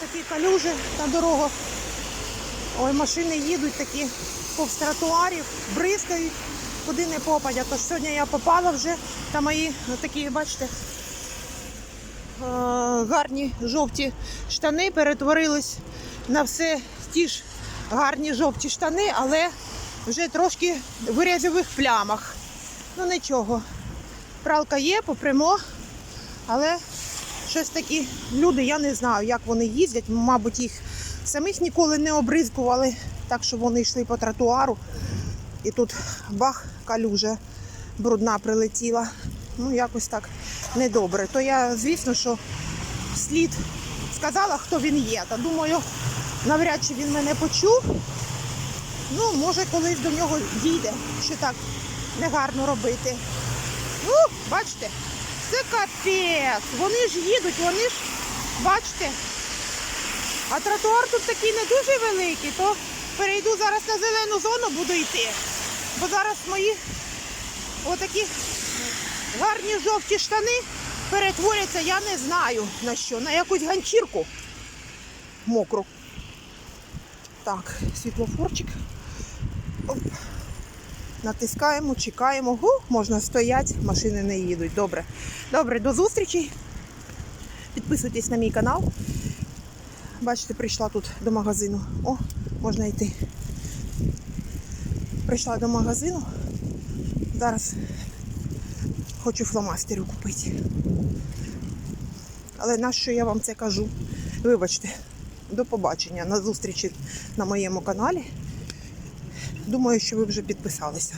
такі калюжі на дорогах. Ой, машини їдуть такі повз тротуарів, бризкають, куди не попадять. Тож сьогодні я попала вже, та мої такі, бачите, е, гарні жовті штани перетворились на все ті ж гарні жовті штани, але вже трошки в вирязових плямах. Ну нічого. Пралка є, попрямо, але щось такі люди, я не знаю, як вони їздять. Мабуть, їх самих ніколи не обризкували, так що вони йшли по тротуару. І тут бах, калюжа брудна прилетіла. Ну, якось так недобре. То я, звісно, що слід сказала, хто він є. Та думаю, навряд чи він мене почув. Ну, може, колись до нього дійде, що так негарно робити. Ну, бачите, це капець. Вони ж їдуть, вони ж, бачите. А тротуар тут такий не дуже великий, то перейду зараз на зелену зону, буду йти. Бо зараз мої отакі гарні жовті штани перетворяться, я не знаю на що, на якусь ганчірку мокру. Так, світлофорчик. Оп. Натискаємо, чекаємо. Гу, можна стояти, машини не їдуть. Добре. Добре, до зустрічі. Підписуйтесь на мій канал. Бачите, прийшла тут до магазину. О, можна йти. Прийшла до магазину. Зараз хочу фломастерів купити. Але на що я вам це кажу? Вибачте, до побачення на зустрічі на моєму каналі. Думаю, що ви вже підписалися.